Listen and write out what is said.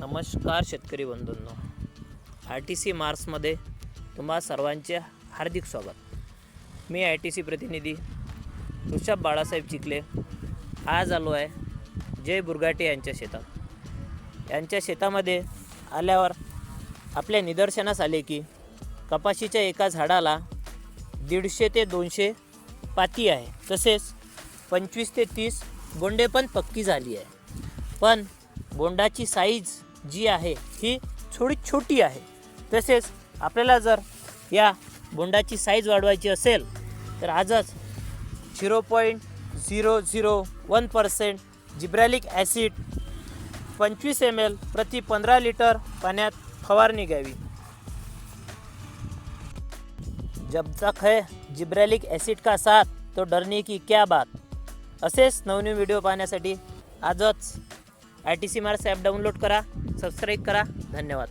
नमस्कार शेतकरी बंधूंनो. आर टी सी मार्क्समध्ये तुम्हा सर्वांचे हार्दिक स्वागत. मी आय टी सी प्रतिनिधी ऋषभ बाळासाहेब चिखले. आज आलो आहे जय बुरघाटे यांच्या शेतात. यांच्या शेतामध्ये आल्यावर आपल्या निदर्शनास आले की कपाशीच्या एका झाडाला दीडशे ते दोनशे पाती आहे. तसेच पंचवीस ते तीस गोंडे पण पक्की झाली आहे. पण बोंडाची साईज जी आहे ही थोडी छोटी आहे. तसेच आपल्याला जर या बोंडाची साईज वाढवायची असेल तर आजच zero point zero zero one percent gibberellic acid पंचवीस एम एल प्रति पंधरा लिटर पाण्यात फवारणी घ्यावी. जब तक है जिब्रॅलिक ॲसिड का साथ तो डरने की क्या बात. असेच नवनवीन व्हिडिओ पाहण्यासाठी आजच I T C marks app download करा सबस्क्राईब करा. धन्यवाद.